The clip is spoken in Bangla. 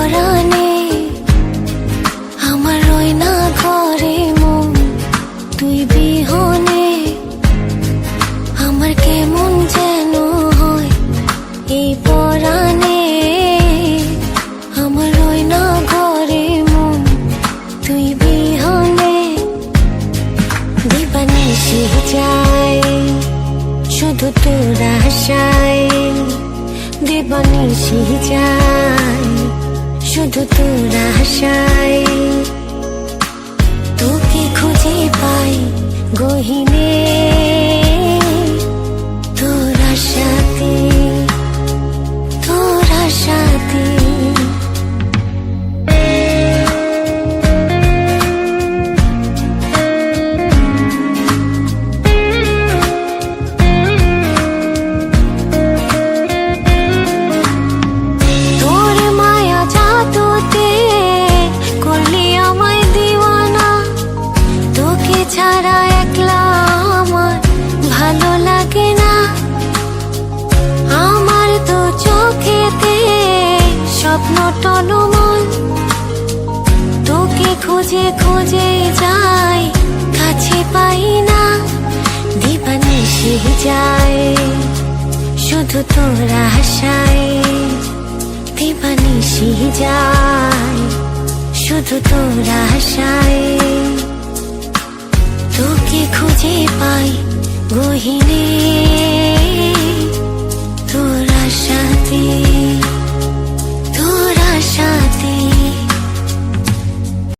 পরাণে আমার রয় না ঘরে মন, তুই বিহনে। আমার কেমন যেন হয় এই পরাণে। আমার রয় না ঘরে মন, তুই বিহনে। দিবানিশি যায়, শুধু তোর আশায়। দিবানিশি যায়। শুধু তোরা আশায় অটল মন। তোকে খুঁজে খুঁজে যাই, কাছে পাই না। দিবানিশি যাই শুধু তোর আশায়। দিবানিশি যাই শুধু তোর আশায়। তোকে খুঁজে পাই গহিনী, তোরা আশাতে।